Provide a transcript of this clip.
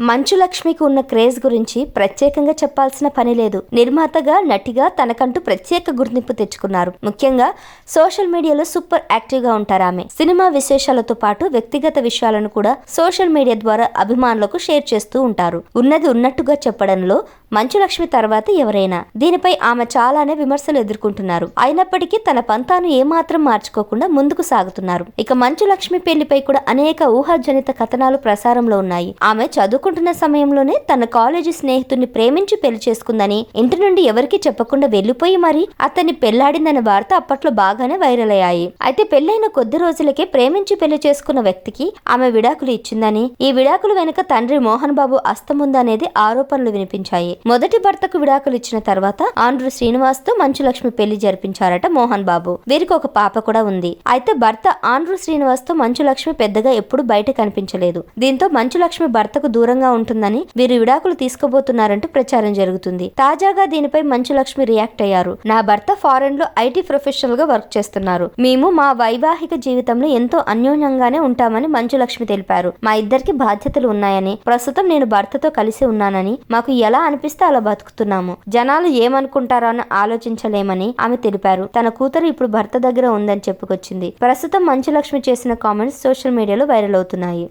మంచులక్ష్మికి ఉన్న క్రేజ్ గురించి ప్రత్యేకంగా చెప్పాల్సిన పని లేదు. నిర్మాతగా నటిగా తనకంటూ ప్రత్యేక గుర్తింపు తెచ్చుకున్నారు. ముఖ్యంగా సోషల్ మీడియాలో సూపర్ యాక్టివ్గా ఉంటారు ఆమె. సినిమా విశేషాలతో పాటు వ్యక్తిగత విషయాలను కూడా సోషల్ మీడియా ద్వారా అభిమానులకు షేర్ చేస్తూ ఉంటారు. ఉన్నది ఉన్నట్టుగా చెప్పడంలో మంచులక్ష్మి తర్వాత ఎవరైనా? దీనిపై ఆమె చాలానే విమర్శలు ఎదుర్కొంటున్నారు. అయినప్పటికీ తన పంతాను ఏమాత్రం మార్చుకోకుండా ముందుకు సాగుతున్నారు. ఇక మంచు లక్ష్మి పెళ్ళిపై కూడా అనేక ఊహాజనిత కథనాలు ప్రసారంలో ఉన్నాయి. ఆమె చదువు చదువుకుంటున్న సమయంలోనే తన కాలేజీ స్నేహితుడిని ప్రేమించి పెళ్ళి చేసుకుందని ఇంటి నుండి ఎవరికీ చెప్పకుండా వెళ్ళిపోయి మరి అతన్ని పెళ్ళాడిందన్న వార్త అప్పట్లో బాగానే వైరల్ అయ్యాయి. అయితే పెళ్ళైన కొద్ది రోజులకే ప్రేమించి పెళ్ళి చేసుకున్న వ్యక్తికి ఆమె విడాకులు ఇచ్చిందని ఈ విడాకులు వెనుక తండ్రి మోహన్ బాబు అస్తముందనేది ఆరోపణలు వినిపించాయి. మొదటి భర్తకు విడాకులు ఇచ్చిన తర్వాత ఆండ్రు శ్రీనివాస్తో మంచు లక్ష్మి పెళ్ళి జరిపించారట మోహన్ బాబు. వీరికి ఒక పాప కూడా ఉంది. అయితే భర్త ఆండ్రు శ్రీనివాస్తో మంచు లక్ష్మి పెద్దగా ఎప్పుడు బయట కనిపించలేదు. దీంతో మంచు లక్ష్మి భర్తకు దూరంగా ఉంటుందని వీరు విడాకులు తీసుకోబోతున్నారంటూ ప్రచారం జరుగుతుంది. తాజాగా దీనిపై మంచు లక్ష్మి రియాక్ట్ అయ్యారు. నా భర్త ఫారెన్లో ఐటీ ప్రొఫెషనల్గా వర్క్ చేస్తున్నారు. మేము మా వైవాహిక జీవితంలో ఎంతో అన్యోన్యంగానే ఉంటామని మంచు లక్ష్మి తెలిపారు. మా ఇద్దరికి బాధ్యతలు ఉన్నాయని ప్రస్తుతం నేను భర్తతో కలిసి ఉన్నానని మాకు ఎలా అనిపిస్తే అలా బతుకుతున్నాము. జనాలు ఏమనుకుంటారో అని ఆలోచించలేమని ఆమె తెలిపారు. తన కూతురు ఇప్పుడు భర్త దగ్గర ఉందని చెప్పుకొచ్చింది. ప్రస్తుతం మంచు లక్ష్మి చేసిన కామెంట్స్ సోషల్ మీడియాలో వైరల్ అవుతున్నాయి.